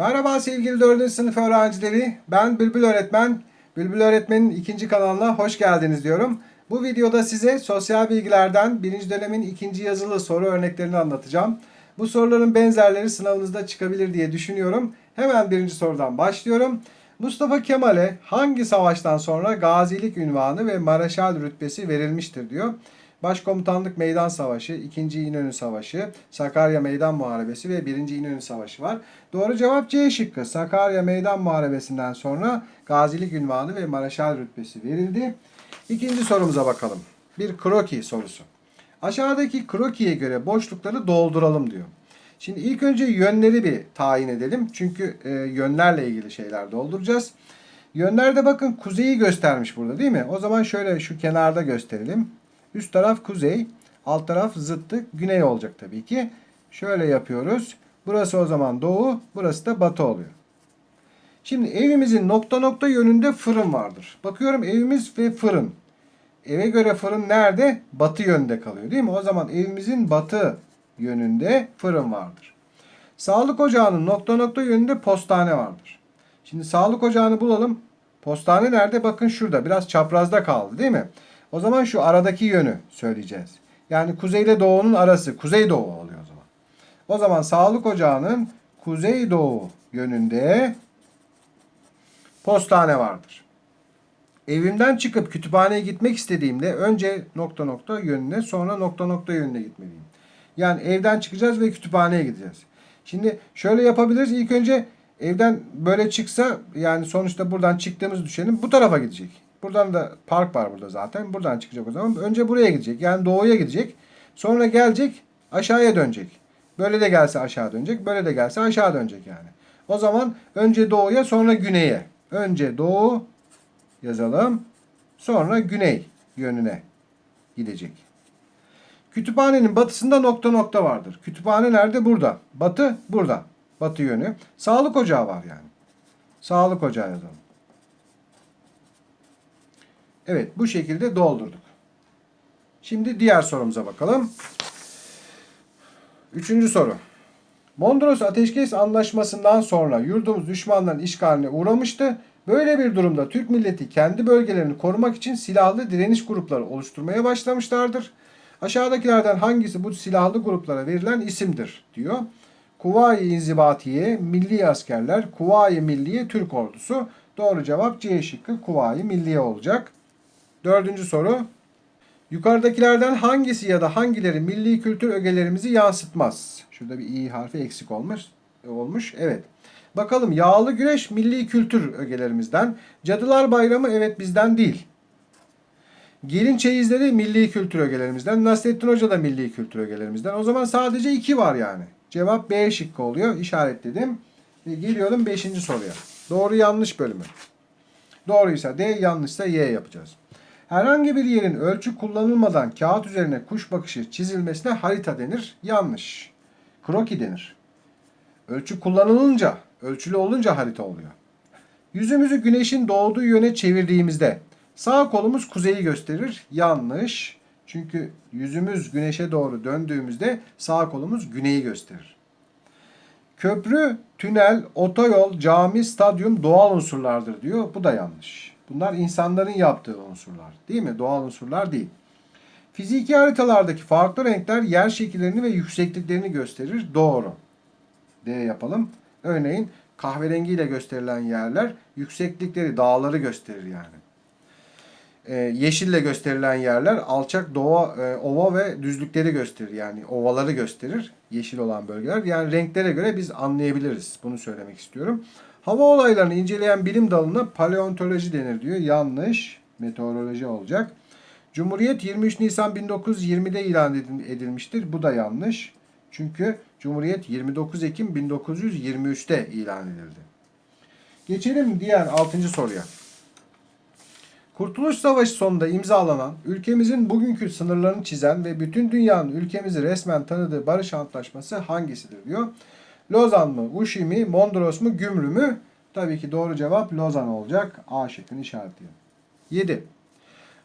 Merhaba sevgili 4. sınıf öğrencileri. Ben Bülbül Öğretmen. Bülbül Öğretmen'in ikinci kanalına hoş geldiniz diyorum. Bu videoda size sosyal bilgilerden birinci dönemin ikinci yazılı soru örneklerini anlatacağım. Bu soruların benzerleri sınavınızda çıkabilir diye düşünüyorum. Hemen birinci sorudan başlıyorum. Mustafa Kemal'e hangi savaştan sonra gazilik ünvanı ve mareşal rütbesi verilmiştir diyor. Başkomutanlık Meydan Savaşı, 2. İnönü Savaşı, Sakarya Meydan Muharebesi ve 1. İnönü Savaşı var. Doğru cevap C şıkkı. Sakarya Meydan Muharebesi'nden sonra gazilik ünvanı ve mareşal rütbesi verildi. İkinci sorumuza bakalım. Bir kroki sorusu. Aşağıdaki krokiye göre boşlukları dolduralım diyor. Şimdi ilk önce yönleri bir tayin edelim. Çünkü e, yönlerle ilgili şeyler dolduracağız. Yönlerde bakın kuzeyi göstermiş burada değil mi? O zaman şöyle şu kenarda gösterelim. Üst taraf kuzey, alt taraf zıttı güney olacak tabii ki. Şöyle yapıyoruz. Burası o zaman doğu, burası da batı oluyor. Şimdi evimizin nokta nokta yönünde fırın vardır. Bakıyorum evimiz ve fırın. Eve göre fırın nerede? Batı yönde kalıyor değil mi? O zaman evimizin batı yönünde fırın vardır. Sağlık ocağının nokta nokta yönünde postane vardır. Şimdi sağlık ocağını bulalım. Postane nerede? Bakın şurada. Biraz çaprazda kaldı değil mi? O zaman şu aradaki yönü söyleyeceğiz. Yani kuzey ile doğunun arası. Kuzey doğu oluyor o zaman. O zaman sağlık ocağının kuzey doğu yönünde postane vardır. Evimden çıkıp kütüphaneye gitmek istediğimde önce nokta nokta yönüne sonra nokta nokta yönüne gitmeliyim. Yani evden çıkacağız ve kütüphaneye gideceğiz. Şimdi şöyle yapabiliriz. İlk önce evden böyle çıksa yani sonuçta buradan çıktığımızı düşünelim. Bu tarafa gidecek. Buradan da park var burada zaten. Buradan çıkacak o zaman. Önce buraya gidecek. Yani doğuya gidecek. Sonra gelecek aşağıya dönecek. Böyle de gelse aşağı dönecek. Böyle de gelse aşağı dönecek yani. O zaman önce doğuya sonra güneye. Önce doğu yazalım. Sonra güney yönüne gidecek. Kütüphanenin batısında nokta nokta vardır. Kütüphane nerede? Burada. Batı burada. Batı yönü. Sağlık ocağı var yani. Sağlık ocağı yazalım. Evet bu şekilde doldurduk. Şimdi diğer sorumuza bakalım. Üçüncü soru. Mondros Ateşkes Anlaşması'ndan sonra yurdumuz düşmanların işgaline uğramıştı. Böyle bir durumda Türk milleti kendi bölgelerini korumak için silahlı direniş grupları oluşturmaya başlamışlardır. Aşağıdakilerden hangisi bu silahlı gruplara verilen isimdir diyor. Kuvayi İnzibatiye, Milli Askerler, Kuvayi Milliye, Türk Ordusu. Doğru cevap C şıkkı Kuvayi Milliye olacak. Dördüncü soru. Yukarıdakilerden hangisi ya da hangileri milli kültür ögelerimizi yansıtmaz? Şurada bir i harfi eksik olmuş. Olmuş. Evet. Bakalım yağlı güreş milli kültür ögelerimizden. Cadılar Bayramı evet bizden değil. Gelin çeyizleri milli kültür ögelerimizden. Nasrettin Hoca da milli kültür ögelerimizden. O zaman sadece iki var yani. Cevap B şıkkı oluyor. İşaretledim. Ve geliyorum 5. soruya. Doğru yanlış bölümü. Doğruysa D, yanlışsa Y yapacağız. Herhangi bir yerin ölçü kullanılmadan kağıt üzerine kuş bakışı çizilmesine harita denir. Yanlış. Kroki denir. Ölçü kullanılınca, ölçülü olunca harita oluyor. Yüzümüzü güneşin doğduğu yöne çevirdiğimizde sağ kolumuz kuzeyi gösterir. Yanlış. Çünkü yüzümüz güneşe doğru döndüğümüzde sağ kolumuz güneyi gösterir. Köprü, tünel, otoyol, cami, stadyum doğal unsurlardır diyor. Bu da yanlış. Bunlar insanların yaptığı unsurlar. Değil mi? Doğal unsurlar değil. Fiziki haritalardaki farklı renkler yer şekillerini ve yüksekliklerini gösterir. Doğru. D yapalım. Örneğin kahverengiyle gösterilen yerler yükseklikleri, dağları gösterir yani. Ee, yeşille gösterilen yerler alçak doğa, e, ova ve düzlükleri gösterir. Yani ovaları gösterir. Yeşil olan bölgeler. Yani renklere göre biz anlayabiliriz. Bunu söylemek istiyorum. Hava olaylarını inceleyen bilim dalına paleontoloji denir diyor. Yanlış. Meteoroloji olacak. Cumhuriyet 23 Nisan 1920'de ilan edilmiştir. Bu da yanlış. Çünkü Cumhuriyet 29 Ekim 1923'te ilan edildi. Geçelim diğer 6. soruya. Kurtuluş Savaşı sonunda imzalanan, ülkemizin bugünkü sınırlarını çizen ve bütün dünyanın ülkemizi resmen tanıdığı barış antlaşması hangisidir diyor. Lozan mı, Uşi mi, Mondros mu, Gümrü mü? Tabii ki doğru cevap Lozan olacak. A şıkkını işaretleyelim. 7.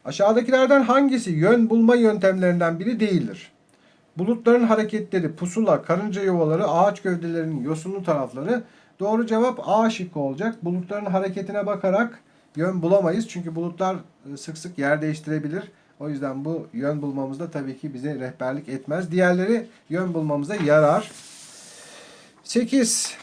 Aşağıdakilerden hangisi yön bulma yöntemlerinden biri değildir? Bulutların hareketleri, pusula, karınca yuvaları, ağaç gövdelerinin yosunlu tarafları, Doğru cevap A şıkkı olacak. Bulutların hareketine bakarak yön bulamayız. Çünkü bulutlar e, sık sık yer değiştirebilir. O yüzden bu yön bulmamızda tabii ki bize rehberlik etmez. Diğerleri yön bulmamıza yarar. 8.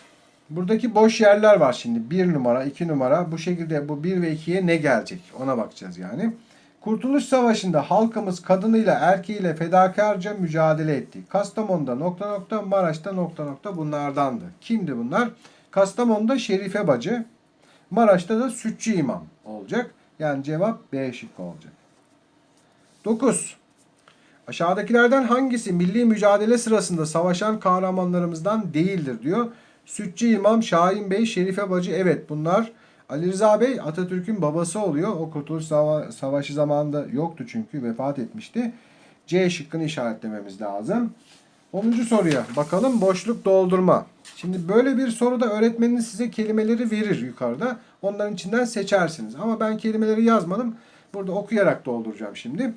Buradaki boş yerler var şimdi. 1 numara, 2 numara. Bu şekilde bu 1 ve 2'ye ne gelecek? Ona bakacağız yani. Kurtuluş Savaşı'nda halkımız kadınıyla erkeğiyle fedakarca mücadele etti. Kastamonu'da nokta nokta, Maraş'ta nokta nokta bunlardandı. Kimdi bunlar? Kastamonu'da Şerife Bacı, Maraş'ta da Sütçü İmam olacak. Yani cevap B şıkkı olacak. 9. Aşağıdakilerden hangisi milli mücadele sırasında savaşan kahramanlarımızdan değildir diyor. Sütçü İmam, Şahin Bey, Şerife Bacı evet bunlar. Ali Rıza Bey Atatürk'ün babası oluyor. O Kurtuluş Sava- Savaşı zamanında yoktu çünkü vefat etmişti. C şıkkını işaretlememiz lazım. 10. soruya bakalım boşluk doldurma. Şimdi böyle bir soruda öğretmeniniz size kelimeleri verir yukarıda. Onların içinden seçersiniz. Ama ben kelimeleri yazmadım. Burada okuyarak dolduracağım şimdi.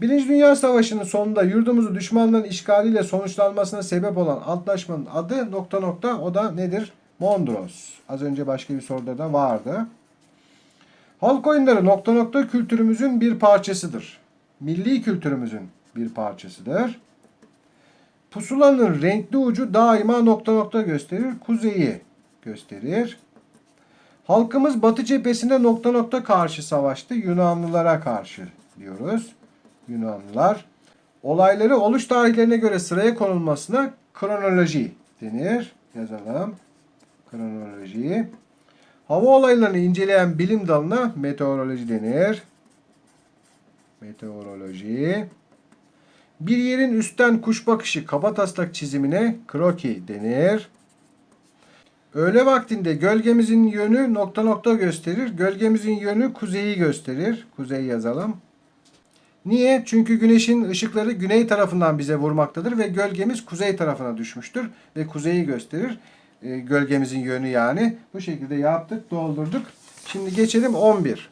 Birinci Dünya Savaşı'nın sonunda yurdumuzu düşmanların işgaliyle sonuçlanmasına sebep olan antlaşmanın adı nokta nokta o da nedir? Mondros. Az önce başka bir soruda da vardı. Halk oyunları nokta nokta kültürümüzün bir parçasıdır. Milli kültürümüzün bir parçasıdır. Pusulanın renkli ucu daima nokta nokta gösterir. Kuzeyi gösterir. Halkımız Batı cephesinde nokta nokta karşı savaştı. Yunanlılara karşı diyoruz. Yunanlılar. Olayları oluş tarihlerine göre sıraya konulmasına kronoloji denir. Yazalım. Kronoloji. Hava olaylarını inceleyen bilim dalına meteoroloji denir. Meteoroloji. Bir yerin üstten kuş bakışı kabataslak çizimine kroki denir. Öğle vaktinde gölgemizin yönü nokta nokta gösterir. Gölgemizin yönü kuzeyi gösterir. Kuzey yazalım. Niye? Çünkü güneşin ışıkları güney tarafından bize vurmaktadır ve gölgemiz kuzey tarafına düşmüştür ve kuzeyi gösterir. E, gölgemizin yönü yani. Bu şekilde yaptık, doldurduk. Şimdi geçelim 11.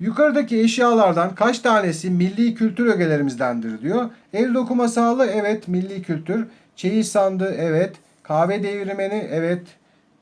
Yukarıdaki eşyalardan kaç tanesi milli kültür ögelerimizdendir diyor. El dokuma sağlığı evet milli kültür. Çeyiz sandığı evet. Kahve değirmeni evet.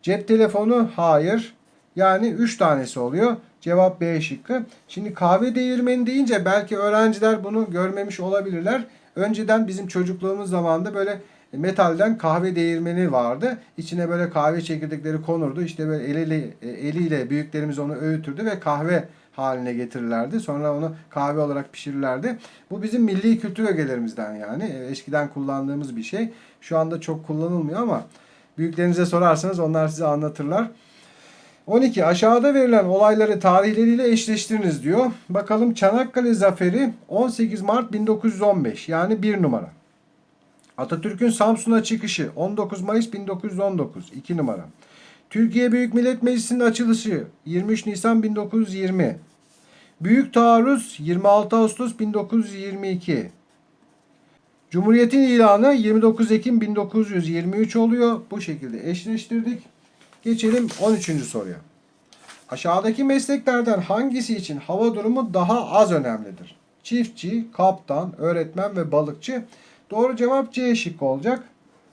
Cep telefonu hayır. Yani 3 tanesi oluyor. Cevap B şıkkı. Şimdi kahve değirmeni deyince belki öğrenciler bunu görmemiş olabilirler. Önceden bizim çocukluğumuz zamanında böyle metalden kahve değirmeni vardı. İçine böyle kahve çekirdekleri konurdu. İşte böyle eliyle, eliyle büyüklerimiz onu öğütürdü ve kahve haline getirirlerdi. Sonra onu kahve olarak pişirirlerdi. Bu bizim milli kültür ögelerimizden yani. Eskiden kullandığımız bir şey. Şu anda çok kullanılmıyor ama büyüklerinize sorarsanız onlar size anlatırlar. 12. Aşağıda verilen olayları tarihleriyle eşleştiriniz diyor. Bakalım Çanakkale Zaferi 18 Mart 1915 yani 1 numara. Atatürk'ün Samsun'a çıkışı 19 Mayıs 1919 2 numara. Türkiye Büyük Millet Meclisi'nin açılışı 23 Nisan 1920. Büyük Taarruz 26 Ağustos 1922. Cumhuriyetin ilanı 29 Ekim 1923 oluyor. Bu şekilde eşleştirdik. Geçelim 13. soruya. Aşağıdaki mesleklerden hangisi için hava durumu daha az önemlidir? Çiftçi, kaptan, öğretmen ve balıkçı. Doğru cevap C şıkkı olacak.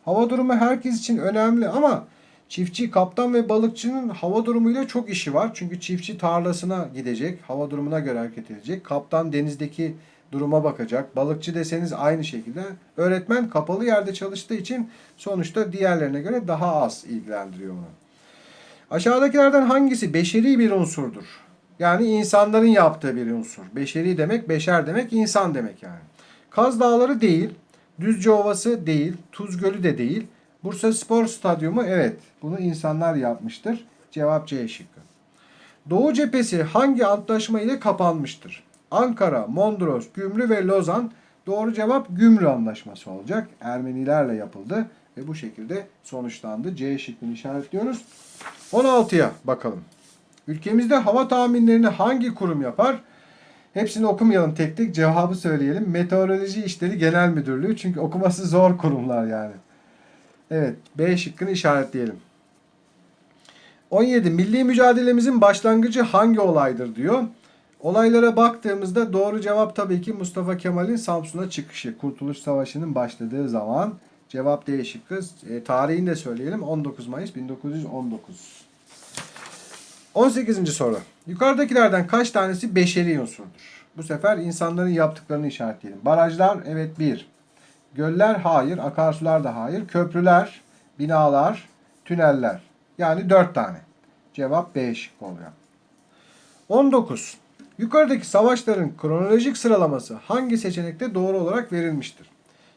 Hava durumu herkes için önemli ama çiftçi, kaptan ve balıkçının hava durumuyla çok işi var. Çünkü çiftçi tarlasına gidecek, hava durumuna göre hareket edecek. Kaptan denizdeki duruma bakacak. Balıkçı deseniz aynı şekilde. Öğretmen kapalı yerde çalıştığı için sonuçta diğerlerine göre daha az ilgilendiriyor onu. Aşağıdakilerden hangisi beşeri bir unsurdur? Yani insanların yaptığı bir unsur. Beşeri demek, beşer demek, insan demek yani. Kaz Dağları değil, Düzce Ovası değil, Tuz Gölü de değil. Bursa Spor Stadyumu evet, bunu insanlar yapmıştır. Cevap C şıkkı. Doğu cephesi hangi antlaşma ile kapanmıştır? Ankara, Mondros, Gümrü ve Lozan. Doğru cevap Gümrü Anlaşması olacak. Ermenilerle yapıldı ve bu şekilde sonuçlandı. C şıkkını işaretliyoruz. 16'ya bakalım. Ülkemizde hava tahminlerini hangi kurum yapar? Hepsini okumayalım tek tek cevabı söyleyelim. Meteoroloji İşleri Genel Müdürlüğü çünkü okuması zor kurumlar yani. Evet B şıkkını işaretleyelim. 17. Milli mücadelemizin başlangıcı hangi olaydır diyor. Olaylara baktığımızda doğru cevap tabii ki Mustafa Kemal'in Samsun'a çıkışı. Kurtuluş Savaşı'nın başladığı zaman Cevap D şıkkı. E, tarihini de söyleyelim. 19 Mayıs 1919. 18. soru. Yukarıdakilerden kaç tanesi beşeri unsurdur? Bu sefer insanların yaptıklarını işaretleyelim. Barajlar evet 1. Göller hayır, akarsular da hayır. Köprüler, binalar, tüneller. Yani 4 tane. Cevap B şıkkı oluyor. 19. Yukarıdaki savaşların kronolojik sıralaması hangi seçenekte doğru olarak verilmiştir?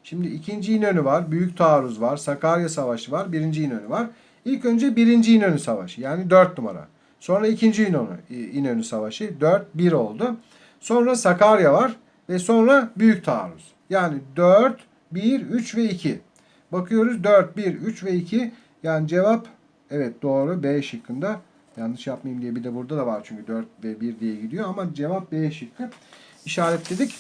Şimdi ikinci İnönü var, Büyük Taarruz var, Sakarya Savaşı var, birinci İnönü var. İlk önce birinci İnönü Savaşı yani 4 numara. Sonra ikinci İnönü, İnönü Savaşı 4-1 oldu. Sonra Sakarya var ve sonra Büyük Taarruz. Yani 4, 1, 3 ve 2. Bakıyoruz 4, 1, 3 ve 2. Yani cevap evet doğru B şıkkında. Yanlış yapmayayım diye bir de burada da var çünkü 4 ve 1 diye gidiyor ama cevap B şıkkı. İşaretledik.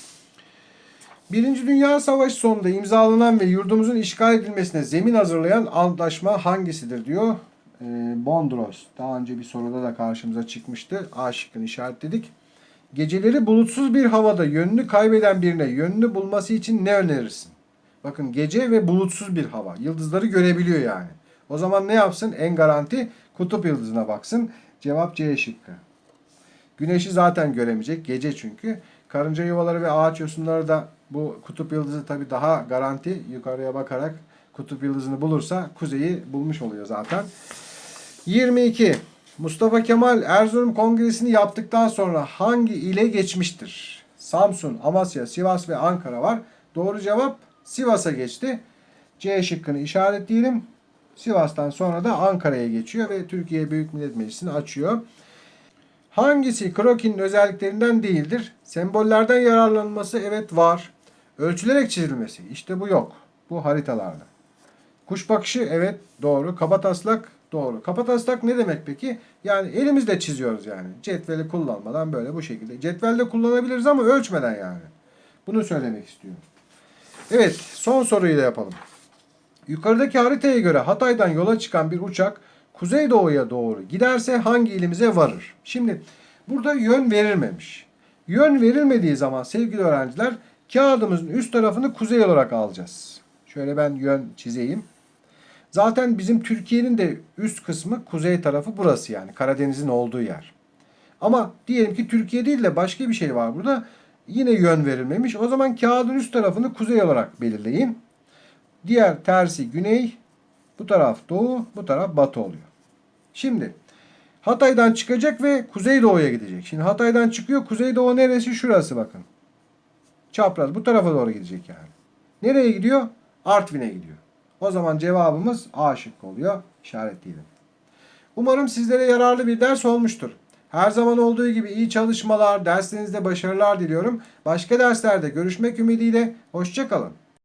Birinci Dünya Savaşı sonunda imzalanan ve yurdumuzun işgal edilmesine zemin hazırlayan antlaşma hangisidir diyor. Ee, Bondros. Daha önce bir soruda da karşımıza çıkmıştı. A şıkkını işaretledik. Geceleri bulutsuz bir havada yönünü kaybeden birine yönünü bulması için ne önerirsin? Bakın gece ve bulutsuz bir hava. Yıldızları görebiliyor yani. O zaman ne yapsın? En garanti kutup yıldızına baksın. Cevap C şıkkı. Güneşi zaten göremeyecek. Gece çünkü. Karınca yuvaları ve ağaç yosunları da bu kutup yıldızı tabi daha garanti. Yukarıya bakarak kutup yıldızını bulursa kuzeyi bulmuş oluyor zaten. 22. Mustafa Kemal Erzurum Kongresi'ni yaptıktan sonra hangi ile geçmiştir? Samsun, Amasya, Sivas ve Ankara var. Doğru cevap Sivas'a geçti. C şıkkını işaretleyelim. Sivas'tan sonra da Ankara'ya geçiyor ve Türkiye Büyük Millet Meclisi'ni açıyor. Hangisi krokinin özelliklerinden değildir? Sembollerden yararlanılması evet var. Ölçülerek çizilmesi işte bu yok. Bu haritalarda. Kuş bakışı evet doğru. Kaba taslak doğru. Kaba taslak ne demek peki? Yani elimizle çiziyoruz yani. Cetveli kullanmadan böyle bu şekilde. Cetvelde kullanabiliriz ama ölçmeden yani. Bunu söylemek istiyorum. Evet son soruyu da yapalım. Yukarıdaki haritaya göre Hatay'dan yola çıkan bir uçak kuzeydoğuya doğru giderse hangi ilimize varır? Şimdi burada yön verilmemiş. Yön verilmediği zaman sevgili öğrenciler kağıdımızın üst tarafını kuzey olarak alacağız. Şöyle ben yön çizeyim. Zaten bizim Türkiye'nin de üst kısmı kuzey tarafı burası yani Karadeniz'in olduğu yer. Ama diyelim ki Türkiye değil de başka bir şey var burada. Yine yön verilmemiş. O zaman kağıdın üst tarafını kuzey olarak belirleyin. Diğer tersi güney, bu taraf doğu, bu taraf batı oluyor. Şimdi Hatay'dan çıkacak ve kuzeydoğuya gidecek. Şimdi Hatay'dan çıkıyor. Kuzeydoğu neresi? Şurası bakın. Çapraz bu tarafa doğru gidecek yani. Nereye gidiyor? Artvin'e gidiyor. O zaman cevabımız A şıkkı oluyor. İşaretleyelim. Umarım sizlere yararlı bir ders olmuştur. Her zaman olduğu gibi iyi çalışmalar, derslerinizde başarılar diliyorum. Başka derslerde görüşmek ümidiyle. Hoşçakalın.